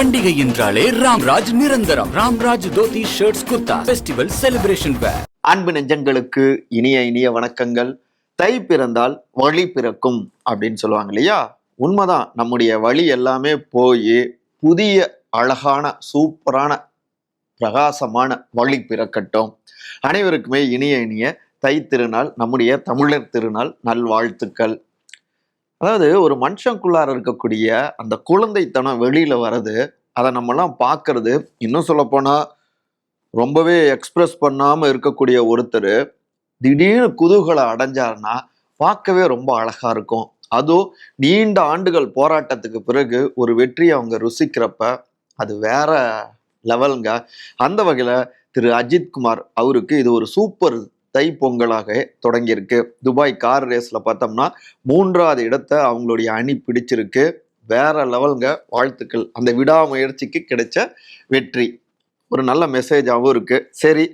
பண்டிகை என்றாலே ராம்ராஜ் நிரந்தரம். Ramraj dhoti shirts kurta festival celebration wear அன்பு நெஞ்சங்களுக்கு இனிய இனிய வணக்கங்கள். தை பிறந்தால் வழி பிறக்கும் அப்படின்னு சொல்லுவாங்க இல்லையா? உண்மைதான். நம்முடைய வழி எல்லாமே போய் புதிய அழகான சூப்பரான பிரகாசமான வழி பிறக்கட்டும். அனைவருக்குமே இனிய இனிய தை திருநாள் நம்முடைய தமிழர் திருநாள் நல்வாழ்த்துக்கள். அதாவது ஒரு மனுஷனுக்குள்ளார இருக்கக்கூடிய அந்த குழந்தைத்தனம் வெளியில் வர்றது அதை நம்மலாம் பார்க்கறது இன்னும் சொல்லப்போனால் ரொம்பவே எக்ஸ்ப்ரெஸ் பண்ணாமல் இருக்கக்கூடிய ஒருத்தர் திடீர்னு குதூகலை அடைஞ்சாருன்னா பார்க்கவே ரொம்ப அழகாக இருக்கும். அதுவும் நீண்ட ஆண்டுகள் போராட்டத்துக்கு பிறகு ஒரு வெற்றியை அவங்க ருசிக்கிறப்ப அது வேற லெவலுங்க அந்த வகையில் திரு அஜித்குமார் அவருக்கு இது ஒரு சூப்பர் தை பொங்கலாக தொடங்கியிருக்கு. துபாய் கார் ரேஸில் பார்த்தோம்னா மூன்றாவது இடத்தை அவங்களுடைய அணி பிடிச்சிருக்கு. வேற லெவலுங்க வாழ்த்துக்கள். அந்த விடாமுயற்சிக்கு கிடைச்ச வெற்றி. ஒரு நல்ல மெசேஜாகவும் இருக்குது சரி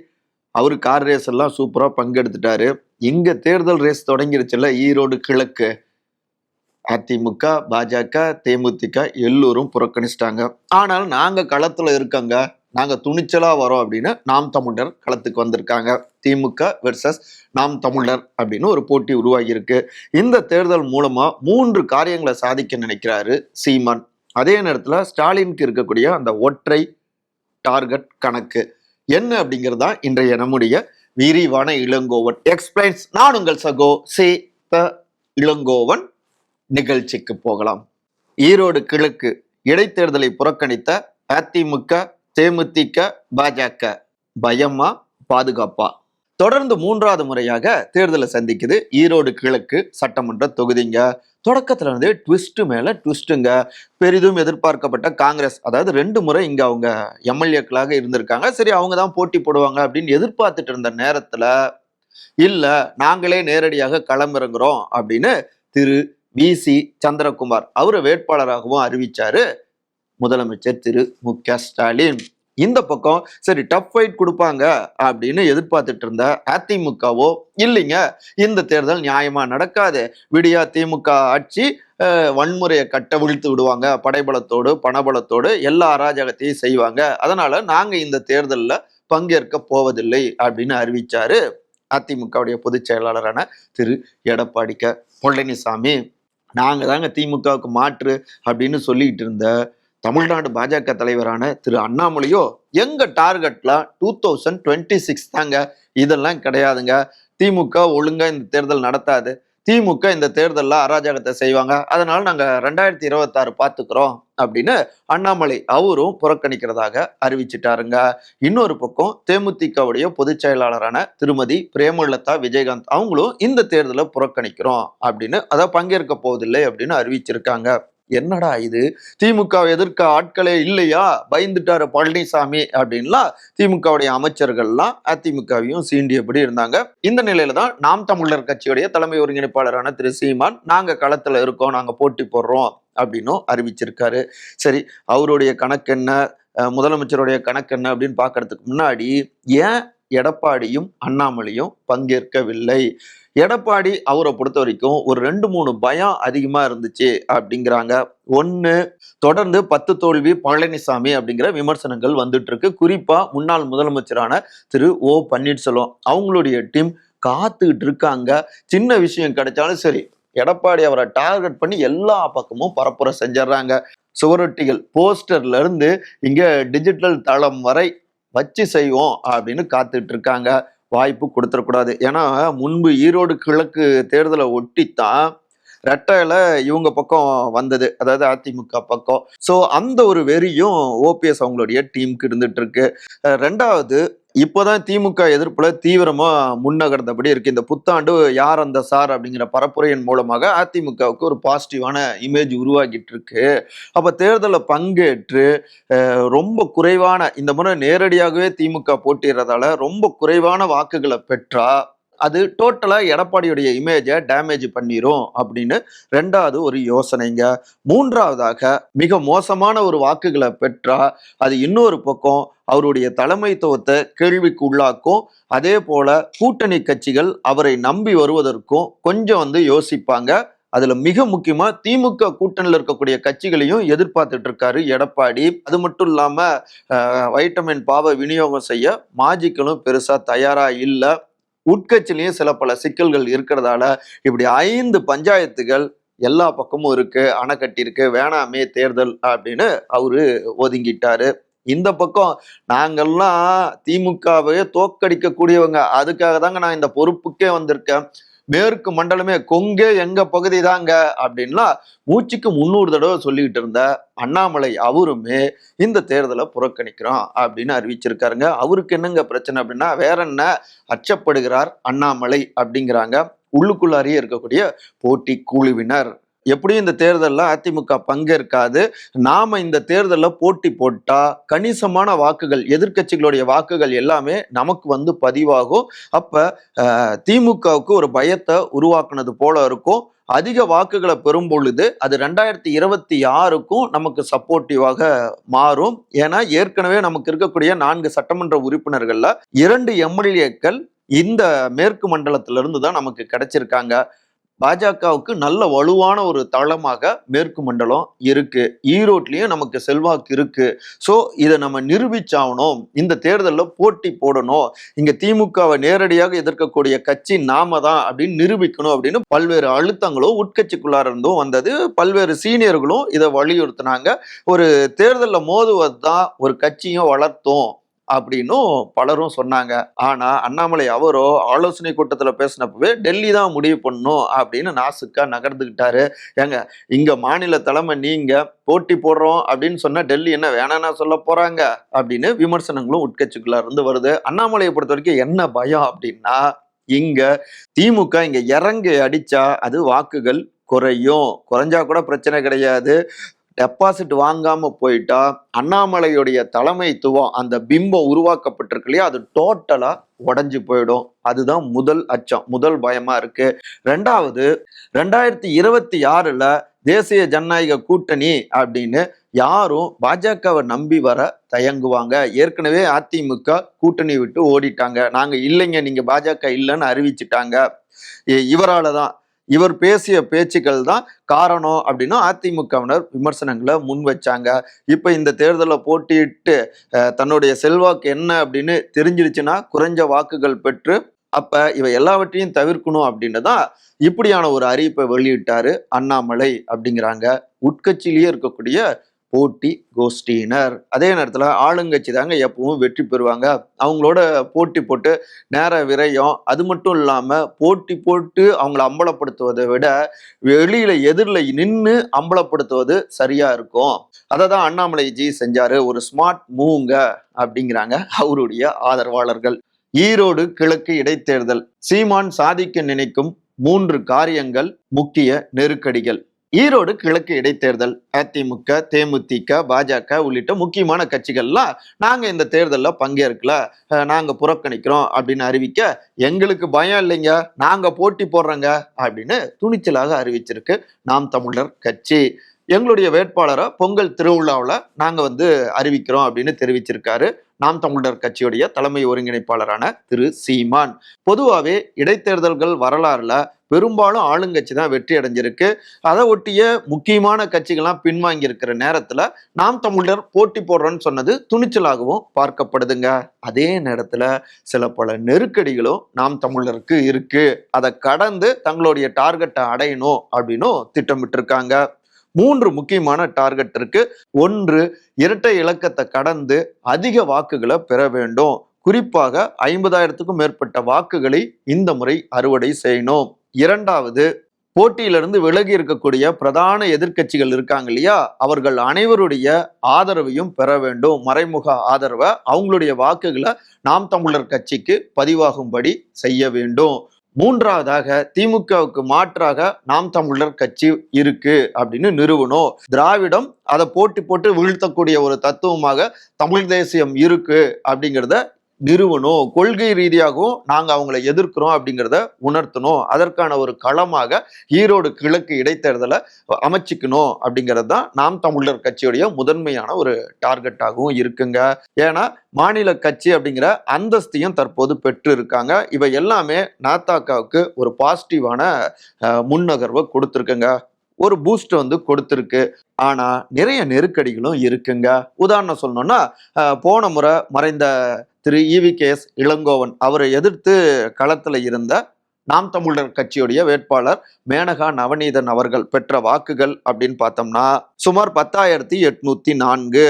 அவர் கார் ரேஸ் எல்லாம் சூப்பராக பங்கெடுத்துட்டாரு. இங்கே தேர்தல் ரேஸ் தொடங்கிருச்சுல ஈரோடு கிழக்கு. அதிமுக பாஜக தேமுதிக எல்லோரும் புறக்கணிச்சிட்டாங்க. ஆனால் நாங்கள் களத்தில் இருக்கங்க. நாங்கள் துணிச்சலாக வரோம் அப்படின்னு நாம் தமிழர் களத்துக்கு வந்திருக்காங்க. திமுக வெர்சஸ் நாம் தமிழர் அப்படின்னு ஒரு போட்டி உருவாகியிருக்கு. இந்த தேர்தல் மூலமாக மூன்று காரியங்களை சாதிக்க நினைக்கிறாரு சீமான். அதே நேரத்தில் ஸ்டாலினுக்கு இருக்கக்கூடிய அந்த ஒற்றை டார்கெட் கணக்கு. என்ன அப்படிங்கிறது தான் இன்றைய நம்முடைய விரிவான இளங்கோவன். எக்ஸ்பிளைன்ஸ் நான் உங்கள் சகோ சே த இளங்கோவன். நிகழ்ச்சிக்கு போகலாம். ஈரோடு கிழக்கு இடைத்தேர்தலை புறக்கணித்த அதிமுக தேமுதிக பாஜக. பயமா பாதுகாப்பா? தொடர்ந்து மூன்றாவது முறையாக தேர்தலை சந்திக்குது ஈரோடு கிழக்கு சட்டமன்ற தொகுதிங்க. தொடக்கத்துல இருந்து ட்விஸ்ட் மேல ட்விஸ்ட்டுங்க பெரிதும் எதிர்பார்க்கப்பட்ட காங்கிரஸ் அதாவது ரெண்டு முறை இங்க அவங்க எம்எல்ஏக்களாக இருந்திருக்காங்க. சரி அவங்க தான் போட்டி போடுவாங்க அப்படின்னு எதிர்பார்த்துட்டு இருந்த நேரத்துல இல்ல நாங்களே நேரடியாக களமிறங்குறோம் அப்படின்னு திரு வி சி சந்திரகுமார் அவரை வேட்பாளராகவும் அறிவிச்சாரு. முதலமைச்சர் திரு மு க ஸ்டாலின். இந்த பக்கம் சரி டஃப் ஃபைட் கொடுப்பாங்க அப்படின்னு எதிர்பார்த்துட்டு இருந்த அதிமுகவோ இல்லைங்க இந்த தேர்தல் நியாயமா நடக்காது. விடியா திமுக ஆட்சி வன்முறையை கட்ட விழுத்து விடுவாங்க. படைபலத்தோடு பணபலத்தோடு எல்லா அராஜகத்தையும் செய்வாங்க. அதனால நாங்க இந்த தேர்தலில் பங்கேற்க போவதில்லை அப்படின்னு அறிவிச்சாரு அதிமுகவுடைய பொதுச் செயலாளரான திரு எடப்பாடி க. பழனிசாமி. நாங்கள் தாங்க திமுகவுக்கு மாற்று அப்படின்னு சொல்லிட்டு இருந்த தமிழ்நாடு பாஜக தலைவரான திரு அண்ணாமலையோ எங்க டார்கெட்ல டூ தௌசண்ட் டுவெண்ட்டி சிக்ஸ் தாங்க. இதெல்லாம் கிடையாதுங்க. திமுக ஒழுங்கா இந்த தேர்தல் நடத்தாது. திமுக இந்த தேர்தலில் அராஜகத்தை செய்வாங்க. அதனால நாங்கள் ரெண்டாயிரத்தி இருபத்தாறு பார்த்துக்கிறோம் அப்படின்னு அண்ணாமலை அவரும் புறக்கணிக்கிறதாக அறிவிச்சிட்டாருங்க. இன்னொரு பக்கம் தேமுதிகவுடைய பொதுச் செயலாளரான திருமதி பிரேமலதா விஜயகாந்த் அவங்களும் இந்த தேர்தலை புறக்கணிக்கிறோம் அப்படின்னு அதை பங்கேற்க போவதில்லை அப்படின்னு அறிவிச்சிருக்காங்க. என்னடா இது? திமுக எதிர்க்க ஆட்களே இல்லையா? பயந்துட்டாரு பழனிசாமி அப்படின்லாம் திமுகவுடைய அமைச்சர்கள்லாம் அதிமுகவையும் சீண்டியபடி இருந்தாங்க. இந்த நிலையில தான் நாம் தமிழர் கட்சியுடைய தலைமை ஒருங்கிணைப்பாளரான திரு. சீமான் நாங்க களத்துல இருக்கோம் நாங்க போட்டி போடுறோம் அப்படின்னும் அறிவிச்சிருக்காரு. சரி அவருடைய கணக்கு என்ன? முதலமைச்சருடைய கணக்கு என்ன அப்படின்னு பார்க்கறதுக்கு முன்னாடி ஏன் எடப்பாடியும் அண்ணாமலையும் பங்கேற்கவில்லை? எடப்பாடி அவரை பொறுத்த வரைக்கும் ஒரு ரெண்டு மூணு பயம் அதிகமாக இருந்துச்சு அப்படிங்கிறாங்க. ஒன்று தொடர்ந்து பத்து தோல்வி பழனிசாமி அப்படிங்கிற விமர்சனங்கள் வந்துட்டு இருக்கு. குறிப்பாக முன்னாள் முதலமைச்சரான திரு ஓ பன்னீர்செல்வம் அவங்களுடைய டீம் காத்துக்கிட்டு இருக்காங்க. சின்ன விஷயம் கிடைச்சாலும் சரி எடப்பாடி அவரை டார்கெட் பண்ணி எல்லா பக்கமும் பரப்புரை செஞ்சிடுறாங்க. சுவரொட்டிகள் போஸ்டர்ல இருந்து இங்க டிஜிட்டல் தளம் வரை வச்சு செய்வோம் அப்படின்னு காத்துட்டு இருக்காங்க. வாய்ப்பு கொடுத்துடக்கூடாது. ஏன்னா முன்பு ஈரோடு கிழக்கு தேர்தலை ஒட்டித்தான் ரெட்டையில இவங்க பக்கம் வந்தது. அதாவது அதிமுக பக்கம். ஸோ அந்த ஒரு வெறியும் ஓபிஎஸ் அவங்களுடைய டீமுக்கு இருந்துட்டு இருக்கு. ரெண்டாவது இப்போதான் திமுக எதிர்ப்புல தீவிரமா முன்னகர்ந்தபடி இருக்கு. இந்த புத்தாண்டு யார் அந்த சார் அப்படிங்கிற பரப்புரையின் மூலமாக அதிமுகவுக்கு ஒரு பாசிட்டிவான இமேஜ் உருவாகிட்டு இருக்கு அப்ப தேர்தலில் பங்கேற்று ரொம்ப குறைவான இந்த முறை நேரடியாகவே திமுக போட்டிடுறதால ரொம்ப குறைவான வாக்குகளை பெற்றா அது டோட்டலாக எடப்பாடியுடைய இமேஜை டேமேஜ் பண்ணிடும் அப்படின்னு ரெண்டாவது ஒரு யோசனைங்க. மூன்றாவதாக மிக மோசமான ஒரு வாக்குகளை பெற்றா அது இன்னொரு பக்கம் அவருடைய தலைமைத்துவத்தை கேள்விக்கு உள்ளாக்கும். அதே போல கூட்டணி கட்சிகள் அவரை நம்பி வருவதற்கும் கொஞ்சம் வந்து யோசிப்பாங்க. அதுல மிக முக்கியமா திமுக கூட்டணியில் இருக்கக்கூடிய கட்சிகளையும் எதிர்பார்த்துட்டு இருக்காரு எடப்பாடி. அது மட்டும் இல்லாம வைட்டமின் பாவை விநியோகம் செய்ய மாஜிக்களும் பெருசா தயாரா இல்லை. உட்கட்சியிலையும் சில பல சிக்கல்கள் இருக்கிறதால இப்படி ஐந்து பஞ்சாயத்துகள் எல்லா பக்கமும் இருக்கு அணை கட்டியிருக்கு வேணாமே தேர்தல் அப்படின்னு அவரு ஒதுங்கிட்டாரு. இந்த பக்கம் நாங்கள்லாம் திமுகவையே தோக்கடிக்கக்கூடியவங்க அதுக்காக தாங்க நான் இந்த பொறுப்புக்கே வந்திருக்கேன். மேற்கு மண்டலமே கொங்கே எங்க பகுதி தாங்க அப்படின்லாம் மூச்சுக்கு முன்னூறு தடவை சொல்லிக்கிட்டு இருந்த அண்ணாமலை அவருமே இந்த தேர்தலை புறக்கணிக்கிறோம் அப்படின்னு அறிவிச்சிருக்காருங்க. அவருக்கு என்னங்க பிரச்சனை அப்படின்னா வேற என்ன? அச்சப்படுகிறார் அண்ணாமலை அப்படிங்கிறாங்க. உள்ளுக்குள்ளாரியே இருக்கக்கூடிய போட்டி குழுவினர். எப்படியும் இந்த தேர்தலில் அதிமுக பங்கேற்காது. நாம் இந்த தேர்தலில் போட்டி போட்டால் கணிசமான வாக்குகள் எதிர்க்கட்சிகளுடைய வாக்குகள் எல்லாமே நமக்கு வந்து பதிவாகும். அப்போ திமுகவுக்கு ஒரு பயத்தை உருவாக்குனது போல இருக்கும். அதிக வாக்குகளை பெறும் பொழுது அது ரெண்டாயிரத்தி இருபத்தி ஆறுக்கும் நமக்கு சப்போர்ட்டிவாக மாறும். ஏன்னா ஏற்கனவே நமக்கு இருக்கக்கூடிய நான்கு சட்டமன்ற உறுப்பினர்களில் இரண்டு எம்எல்ஏக்கள் இந்த மேற்கு மண்டலத்திலிருந்து தான் நமக்கு கிடைச்சிருக்காங்க. பாஜகவுக்கு நல்ல வலுவான ஒரு தளமாக மேற்கு மண்டலம் இருக்கு. ஈரோட்லயும் நமக்கு செல்வாக்கு இருக்கு. ஸோ இதை நம்ம நிரூபிச்சாகணும். இந்த தேர்தலில் போட்டி போடணும். இங்க திமுகவை நேரடியாக எதிர்க்கக்கூடிய கட்சி நாம தான் அப்படின்னு நிரூபிக்கணும் அப்படின்னு பல்வேறு அழுத்தங்களும் உட்கட்சிக்குள்ளார இருந்தும் வந்தது. பல்வேறு சீனியர்களும் இதை வலியுறுத்தினாங்க. ஒரு தேர்தலில் மோதுவது தான் ஒரு கட்சியும் வளர்த்தோம். அப்படின்னும் பலரும் சொன்னாங்க. ஆனா அண்ணாமலை அவரோ ஆலோசனை கூட்டத்தில் பேசினப்பவே டெல்லி தான் முடிவு பண்ணும் அப்படின்னு நாசுக்கா நகர்ந்துக்கிட்டாரு. ஏங்க இங்க மாநில தலைமை நீங்க போட்டி போடுறோம் அப்படின்னு சொன்னா டெல்லி என்ன வேணாம்னா சொல்ல போறாங்க அப்படின்னு விமர்சனங்களும் உட்கட்சிக்குள்ள இருந்து வருது. அண்ணாமலையை பொறுத்த வரைக்கும் என்ன பயம் அப்படின்னா இங்க திமுக இங்க இறங்கி அடிச்சா அது வாக்குகள் குறையும். குறைஞ்சா கூட பிரச்சனை கிடையாது. டெபாசிட் வாங்காம போயிட்டா அண்ணாமலையுடைய தலைமைத்துவம் அந்த பிம்பம் உருவாக்கப்பட்டிருக்கு இல்லையா? அது டோட்டலா உடஞ்சு போயிடும். அதுதான் முதல் அச்சம். முதல் பயமா இருக்கு. ரெண்டாவது ரெண்டாயிரத்தி இருபத்தி ஆறுல தேசிய ஜனநாயக கூட்டணி அப்படின்னு யாரும் பாஜகவை நம்பி வர தயங்குவாங்க. ஏற்கனவே அதிமுக கூட்டணி விட்டு ஓடிட்டாங்க. நாங்க இல்லைங்க நீங்க பாஜக இல்லைன்னு அறிவிச்சிட்டாங்க. இ- தான். இவர் பேசிய பேச்சுக்கள் தான் காரணம் அப்படின்னா அதிமுகவினர் விமர்சனங்களை முன் வச்சாங்க. இப்போ இந்த தேர்தலில் போட்டியிட்டு தன்னுடைய செல்வாக்கு என்ன அப்படின்னு தெரிஞ்சிருச்சுன்னா குறைஞ்ச வாக்குகள் பெற்று அப்ப இவை எல்லாவற்றையும் தவிர்க்கணும் அப்படின்னு தான் இப்படியான ஒரு அறிவிப்பை வெளியிட்டாரு அண்ணாமலை அப்படிங்கிறாங்க. உட்கட்சியிலேயே இருக்கக்கூடிய போட்டி கோஷ்டியினர். அதே நேரத்தில் ஆளுங்கட்சி தாங்க எப்பவும் வெற்றி பெறுவாங்க. அவங்களோட போட்டி போட்டு நேர விரயம் அது மட்டும் இல்லாமல் போட்டி போட்டு அவங்கள அம்பலப்படுத்துவதை விட வெளியில் எதிரில் நின்று அம்பலப்படுத்துவது சரியாக இருக்கும். அதை தான் அண்ணாமலை செஞ்சார் ஒரு ஸ்மார்ட் மூவ்ங்க அப்படிங்கிறாங்க அவருடைய ஆதரவாளர்கள். ஈரோடு கிழக்கு இடைத்தேர்தல் சீமான் சாதிக்க நினைக்கும் மூன்று காரியங்கள் முக்கிய நெருக்கடிகள். ஈரோடு கிழக்கு இடைத்தேர்தல் அதிமுக தேமுதிக பாஜக உள்ளிட்ட முக்கியமான கட்சிகள்லாம் நாங்கள் இந்த தேர்தலில் பங்கேற்கல. நாங்கள் புறக்கணிக்கிறோம் அப்படின்னு அறிவிக்க எங்களுக்கு பயம் இல்லைங்க. நாங்கள் போட்டி போடுறோங்க அப்படின்னு துணிச்சலாக அறிவிச்சிருக்கு நாம் தமிழர் கட்சி. எங்களுடைய வேட்பாளரை பொங்கல் திருவிழாவில் நாங்கள் வந்து அறிவிக்கிறோம் அப்படின்னு தெரிவிச்சிருக்காரு நாம் தமிழர் கட்சியுடைய தலைமை ஒருங்கிணைப்பாளரான திரு சீமான். பொதுவாகவே இடைத்தேர்தல்கள் வரலாறுல பெரும்பாலும் ஆளுங்கட்சி தான் வெற்றி அடைஞ்சிருக்கு. அதை ஒட்டிய முக்கியமான கட்சிகள்லாம் பின்வாங்கி இருக்கிற நேரத்துல நாம் தமிழர் போட்டி போடுறோன்னு சொன்னது துணிச்சலாகவும் பார்க்கப்படுதுங்க. அதே நேரத்துல சில பல நெருக்கடிகளும் நாம் தமிழருக்கு இருக்கு. அதை கடந்து தங்களுடைய டார்கெட்டை அடையணும் அப்படின்னும் திட்டமிட்டிருக்காங்க. மூன்று முக்கியமான டார்கெட் இருக்கு. ஒன்று இரட்டை இலக்கத்தை கடந்து அதிக வாக்குகளை பெற வேண்டும். குறிப்பாக ஐம்பதாயிரத்துக்கும் மேற்பட்ட வாக்குகளை இந்த முறை அறுவடை செய்யணும். இரண்டாவது போட்டியிலிருந்து விலகி இருக்கக்கூடிய பிரதான எதிர்க்கட்சிகள் இருக்காங்க இல்லையா? அவர்கள் அனைவருடைய ஆதரவையும் பெற வேண்டும். மறைமுக ஆதரவை அவங்களுடைய வாக்குகளை நாம் தமிழர் கட்சிக்கு பதிவாகும்படி செய்ய வேண்டும். மூன்றாவதாக திமுகவுக்கு மாற்றாக நாம் தமிழர் கட்சி இருக்கு அப்படின்னு நிறுவனம் திராவிடம் அதை போட்டி போட்டு வீழ்த்தக்கூடிய ஒரு தத்துவமாக தமிழ் தேசியம் இருக்கு அப்படிங்கிறத நிறுவனம் கொள்கை ரீதியாகவும் நாங்க அவங்களை எதிர்க்கிறோம் அப்படிங்கிறத உணர்த்தணும். அதற்கான ஒரு களமாக ஈரோடு கிழக்கு இடைத்தேர்தலை அமைச்சிக்கணும் அப்படிங்கிறது தான் நாம் தமிழர் கட்சியுடைய முதன்மையான ஒரு டார்கெட்டாகவும் இருக்குங்க. ஏன்னா மாநில கட்சி அப்படிங்கிற அந்தஸ்தையும் தற்போது பெற்று இருக்காங்க இவை எல்லாமே நாத்தாக்காவுக்கு ஒரு பாசிட்டிவான முன்னகர்வை கொடுத்துருக்குங்க. ஒரு பூஸ்ட் வந்து கொடுத்துருக்கு. ஆனால் நிறைய நெருக்கடிகளும் இருக்குங்க. உதாரணம் சொல்லணும்னா போன முறை மறைந்த திரு இவிகேஎஸ் இளங்கோவன். அவரை எதிர்த்து களத்தில் இருந்த நாம் தமிழர் கட்சியுடைய வேட்பாளர் மேனகா நவநீதன் அவர்கள் பெற்ற வாக்குகள் அப்படின்னு பார்த்தோம்னா சுமார் பத்தாயிரத்தி எட்நூத்தி நான்கு.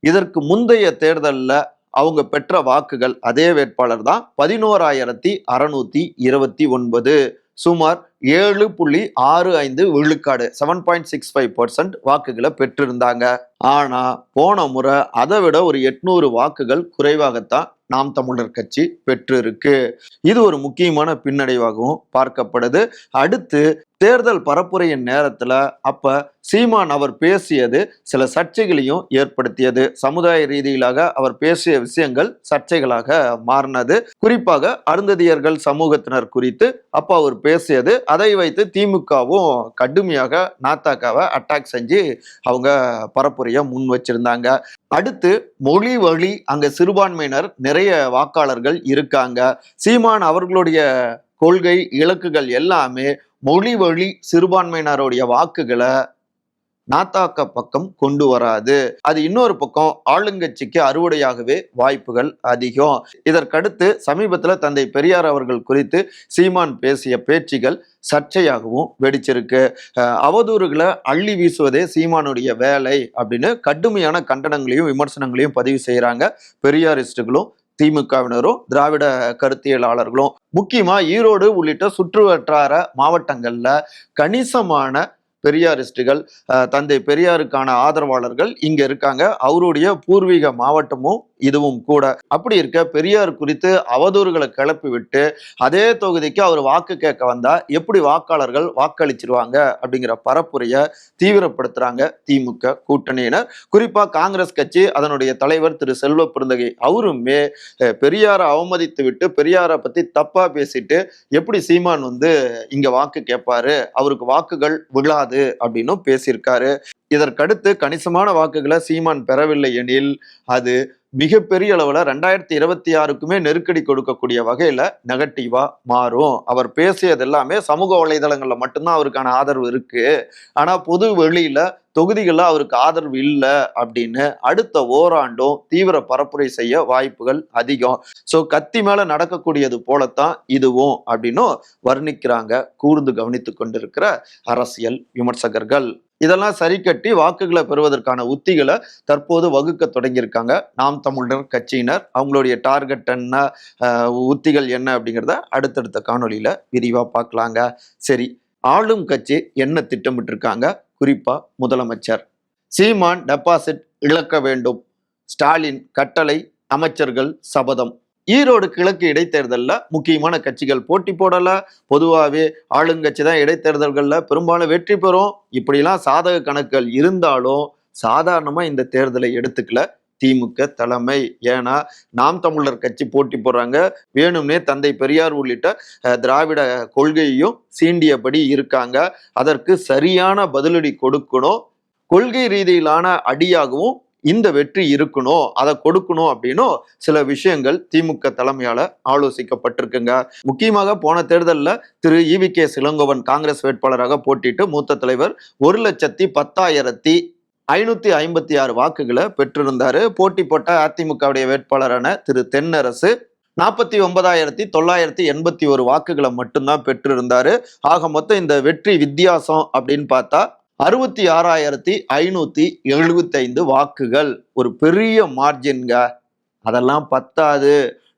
இதற்கு முந்தைய தேர்தலில் அவங்க பெற்ற வாக்குகள் அதே வேட்பாளர் தான் பதினோராயிரத்தி அறுநூத்தி இருபத்தி ஒன்பது. சுமார் ஏழு புள்ளி ஆறு ஐந்து விழுக்காடு seven point six five percent வாக்குகளை பெற்றிருந்தாங்க. ஆனால் போன முறை அதை விட ஒரு எட்நூறு வாக்குகள் குறைவாகத்தான் நாம் தமிழர் கட்சி பெற்றிருக்கு. இது ஒரு முக்கியமான பின்னடைவாகவும் பார்க்கப்படுது. அடுத்து தேர்தல் பரப்புரையின் நேரத்துல அப்ப சீமான் அவர் பேசியது சில சர்ச்சைகளையும் ஏற்படுத்தியது. சமுதாய ரீதியிலாக அவர் பேசிய விஷயங்கள் சர்ச்சைகளாக மாறினது. குறிப்பாக அருந்ததியர்கள் சமூகத்தினர் குறித்து அப்ப அவர் பேசியது. அதை வைத்து திமுகவும் கடுமையாக நாத்தாக்காவை அட்டாக் செஞ்சு அவங்க பரப்புரையை முன் வச்சிருந்தாங்க. அடுத்து மொழி வழி அங்க சிறுபான்மையினர் நிறைய வாக்காளர்கள் இருக்காங்க. சீமான் அவர்களுடைய கொள்கை இலக்குகள் எல்லாமே மொழி வழி சிறுபான்மையினருடைய வாக்குகளை நாத்தாக்க பக்கம் கொண்டு வராது. அது இன்னொரு பக்கம் ஆளுங்கட்சிக்கு அறுவடையாகவே வாய்ப்புகள் அதிகம். இதற்கடுத்து சமீபத்தில் தந்தை பெரியார் அவர்கள் குறித்து சீமான் பேசிய பேச்சுகள் சர்ச்சையாகவும் வெடிச்சிருக்கு. அவதூறுகளை அள்ளி வீசுவதே சீமானுடைய வேலை அப்படின்னு கடுமையான கண்டனங்களையும் விமர்சனங்களையும் பதிவு செய்கிறாங்க பெரியாரிஸ்டுகளும் திமுகவினரும் திராவிட கருத்தியலாளர்களும். முக்கியமா ஈரோடு உள்ளிட்ட சுற்று வட்டார மாவட்டங்கள்ல கணிசமான பெரியாரிஸ்டுகள் தந்தை பெரியாருக்கான ஆதரவாளர்கள் இங்கே இருக்காங்க. அவருடைய பூர்வீக மாவட்டமும் இதுவும் கூட. அப்படி இருக்க பெரியார் குறித்து அவதூறுகளை கிளப்பி விட்டு அதே தொகுதிக்கு அவர் வாக்கு கேட்க வந்தா எப்படி வாக்காளர்கள் வாக்களிச்சிருவாங்க அப்படிங்கிற பரப்புரையை தீவிரப்படுத்துறாங்க திமுக கூட்டணியினர். குறிப்பா காங்கிரஸ் கட்சி அதனுடைய தலைவர் திரு செல்வ பிறந்தகை அவருமே பெரியாரை அவமதித்து விட்டு பெரியாரை பத்தி தப்பா பேசிட்டு எப்படி சீமான் வந்து இங்க வாக்கு கேட்பாரு அவருக்கு வாக்குகள் விழாது அப்படின்னும் பேசியிருக்காரு. இதற்கடுத்து கணிசமான வாக்குகளை சீமான் பெறவில்லை எனில் அது மிகப்பெரிய அளவில் ரெண்டாயிரத்தி இருபத்தி ஆறுக்குமே நெருக்கடி கொடுக்கக்கூடிய வகையில் நெகட்டிவாக மாறும். அவர் பேசியது எல்லாமே சமூக வலைதளங்களில் மட்டும்தான் அவருக்கான ஆதரவு இருக்குது ஆனால் பொது வெளியில் தொகுதிகளில் அவருக்கு ஆதரவு இல்லை அப்படின்னு அடுத்த ஓராண்டும் தீவிர பரப்புரை செய்ய வாய்ப்புகள் அதிகம். ஸோ கத்தி மேலே நடக்கக்கூடியது போலத்தான் இதுவும் அப்படின்னும் வர்ணிக்கிறாங்க கூர்ந்து கவனித்து கொண்டிருக்கிற அரசியல் விமர்சகர்கள். இதெல்லாம் சரி கட்டி வாக்குகளை பெறுவதற்கான உத்திகளை தற்போது வகுக்க தொடங்கியிருக்காங்க. நாம் தமிழர் கட்சியினர் அவங்களுடைய டார்கெட் என்ன உத்திகள் என்ன அப்படிங்கிறத அடுத்தடுத்த காணொலியில் விரிவாக பார்க்கலாங்க. சரி ஆளும் கட்சி என்ன திட்டமிட்டு இருக்காங்க முதலமைச்சர். சீமான் டெபாசிட் இழக்க வேண்டும். ஸ்டாலின் கட்டளை அமைச்சர்கள் சபதம். ஈரோடு கிழக்கு இடைத்தேர்தலில் முக்கியமான கட்சிகள் போட்டி போடலை. பொதுவாகவே ஆளுங்கட்சி தான் இடைத்தேர்தல்களில் பெரும்பாலும் வெற்றி பெறும். இப்படிலாம் சாதக கணக்குகள் இருந்தாலும் சாதாரணமாக இந்த தேர்தலை எடுத்துக்கல திமுக தலைமை. ஏன்னா நாம் தமிழர் கட்சி போட்டி போடுறாங்க. வேணும்னே தந்தை பெரியார் உள்ளிட்ட திராவிட கொள்கையையும் சீண்டியபடி இருக்காங்க. அதற்கு சரியான பதிலடி கொடுக்கணும். கொள்கை ரீதியிலான அடியாகவும் இந்த வெற்றி இருக்கணும் அதை கொடுக்கணும் அப்படின்னும் சில விஷயங்கள் திமுக தலைமையால ஆலோசிக்கப்பட்டிருக்குங்க. முக்கியமாக போன தேர்தலில் திரு இவி கே சிலங்கோவன் காங்கிரஸ் வேட்பாளராக போட்டிட்டு மூத்த தலைவர் ஒரு லட்சத்தி பத்தாயிரத்தி ஐநூத்தி ஐம்பத்தி ஆறு வாக்குகளை பெற்றிருந்தாரு. போட்டி போட்ட அதிமுகவுடைய வேட்பாளரான திரு தென்னரசு நாற்பத்தி ஒன்பதாயிரத்தி தொள்ளாயிரத்தி எண்பத்தி ஒரு வாக்குகளை மட்டும்தான் பெற்றிருந்தாரு. ஆக மொத்தம் இந்த வெற்றி வித்தியாசம் அப்படின்னு பார்த்தா அறுபத்தி ஆறாயிரத்தி ஐநூத்தி எழுபத்தைந்து வாக்குகள். ஒரு பெரிய மார்ஜின்க அதெல்லாம் பத்தாது.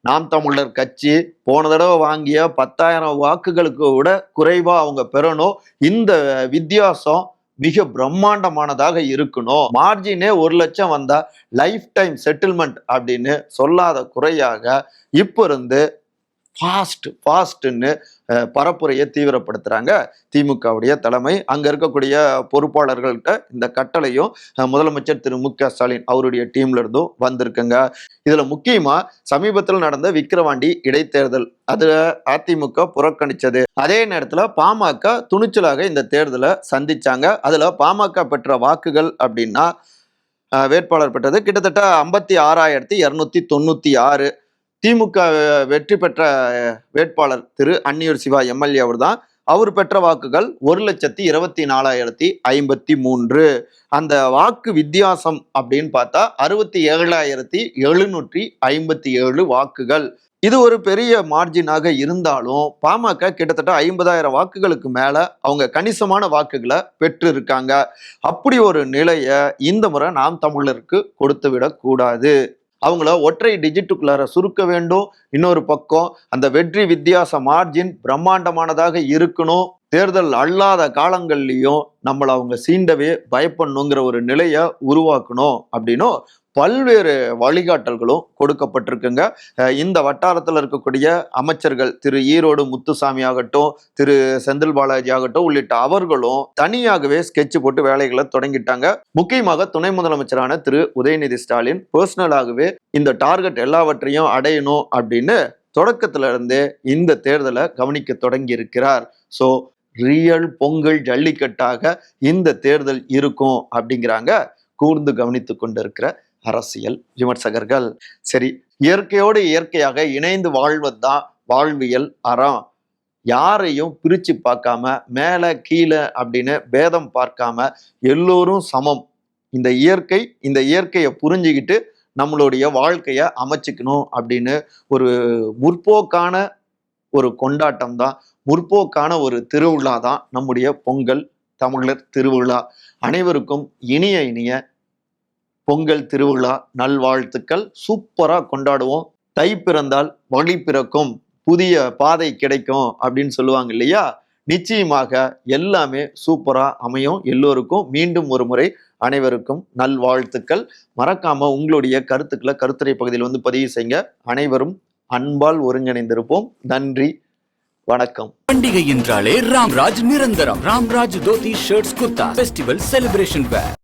நாம் தமிழர் கட்சி போன தடவை வாங்கிய பத்தாயிரம் வாக்குகளுக்கு விட குறைவா அவங்க பெறணும். இந்த வித்தியாசம் மிக பிரம்மாண்டமானதாக இருக்கணும். மார்ஜினே ஒரு லட்சம் வந்தா லைஃப் டைம் செட்டில்மெண்ட் அப்படின்னு சொல்லாத குறையாக இப்போ இருந்து ஃபாஸ்ட் ஃபாஸ்ட்னு பரப்புரையை தீவிரப்படுத்துகிறாங்க திமுகவுடைய தலைமை. அங்கே இருக்கக்கூடிய பொறுப்பாளர்கள்ட்ட இந்த கட்டளையும் முதலமைச்சர் திரு. மு. க. ஸ்டாலின் அவருடைய டீம்ல இருந்தும் வந்திருக்குங்க. இதில் முக்கியமாக சமீபத்தில் நடந்த விக்கிரவாண்டி இடைத்தேர்தல். அது அதிமுக புறக்கணிச்சது. அதே நேரத்தில் பாமக துணிச்சலாக இந்த தேர்தலை சந்திச்சாங்க. அதில் பாமக பெற்ற வாக்குகள் அப்படின்னா வேட்பாளர் பெற்றது கிட்டத்தட்ட ஐம்பத்தி ஆறாயிரத்தி இரநூத்தி தொண்ணூற்றி ஆறு. திமுக வெற்றி பெற்ற வேட்பாளர் திரு அன்னியூர் சிவா எம்எல்ஏ அவர் தான் அவர் பெற்ற வாக்குகள் ஒரு லட்சத்தி இருபத்தி நாலாயிரத்தி ஐம்பத்தி மூன்று. அந்த வாக்கு வித்தியாசம் அப்படின்னு பார்த்தா அறுபத்தி ஏழாயிரத்தி எழுநூற்றி ஐம்பத்தி ஏழு வாக்குகள். இது ஒரு பெரிய மார்ஜினாக இருந்தாலும் பாமக கிட்டத்தட்ட ஐம்பதாயிரம் வாக்குகளுக்கு மேல அவங்க கணிசமான வாக்குகளை பெற்று இருக்காங்க அப்படி ஒரு நிலையை இந்த முறை நாம் தமிழருக்கு கொடுத்து விடக்கூடாது அவங்கள ஒற்றை டிஜிட்டுக்குள்ளார சுருக்க வேண்டும். இன்னொரு பக்கம் அந்த வெற்றி வித்தியாச மார்ஜின் பிரம்மாண்டமானதாக இருக்கணும். தேர்தல் அல்லாத காலங்கள்லையும் நம்மளை அவங்க சீண்டவே பயப்படணுங்கிற ஒரு நிலையை உருவாக்கணும். அப்படின்னும் பல்வேறு வழிகாட்டல்களும் கொடுக்கப்பட்டிருக்குங்க. இந்த வட்டாரத்தில் இருக்கக்கூடிய அமைச்சர்கள் திரு ஈரோடு முத்துசாமி ஆகட்டும் திரு செந்தில் பாலாஜி ஆகட்டும் உள்ளிட்ட அவர்களும் தனியாகவே ஸ்கெட்ச் போட்டு வேலைகளை தொடங்கிட்டாங்க. முக்கியமாக துணை முதலமைச்சரான திரு உதயநிதி ஸ்டாலின் பர்சனலாகவே இந்த டார்கெட் எல்லாவற்றையும் அடையணும் அப்படின்னு தொடக்கத்துல இருந்தே இந்த தேர்தலை கவனிக்க தொடங்கி இருக்கிறார் ஸோ ரியல் பொங்கல் ஜல்லிக்கட்டாக இந்த தேர்தல் இருக்கும் அப்படிங்கிறாங்க. கூர்ந்து கவனித்து கொண்டிருக்கிற அரசியல் விமர்சகர்கள். சரி இயற்கையோடு இயற்கையாக இணைந்து வாழ்வதுதான் வாழ்வியல் அறம் யாரையும் பிரித்து பார்க்காம மேலே கீழே அப்படின்னு பேதம் பார்க்காம எல்லோரும் சமம். இந்த இயற்கை இந்த இயற்கையை புரிஞ்சுக்கிட்டு நம்மளுடைய வாழ்க்கையை அமைச்சுக்கணும் அப்படின்னு ஒரு முற்போக்கான ஒரு கொண்டாட்டம் தான் முற்போக்கான ஒரு திருவிழா தான் நம்முடைய பொங்கல் தமிழர் திருவிழா. அனைவருக்கும் இனிய இனிய பொங்கல் திருவிழா நல்வாழ்த்துக்கள். சூப்பராக கொண்டாடுவோம். தை பிறந்தால் வழி பிறக்கும். புதிய பாதை கிடைக்கும் அப்படின்னு சொல்லுவாங்க இல்லையா? நிச்சயமாக எல்லாமே சூப்பராக அமையும். எல்லோருக்கும் மீண்டும் ஒரு முறை அனைவருக்கும் நல்வாழ்த்துக்கள். மறக்காம உங்களுடைய கருத்துக்களை கருத்துரை பகுதியில் வந்து பதிவு செய்யுங்க. அனைவரும் அன்பால் ஒருங்கிணைந்திருப்போம். நன்றி வணக்கம். பண்டிகை என்றாலே ராம்ராஜ் நிரந்தரம். Ramraj dhoti shirts kurta festival celebration wear.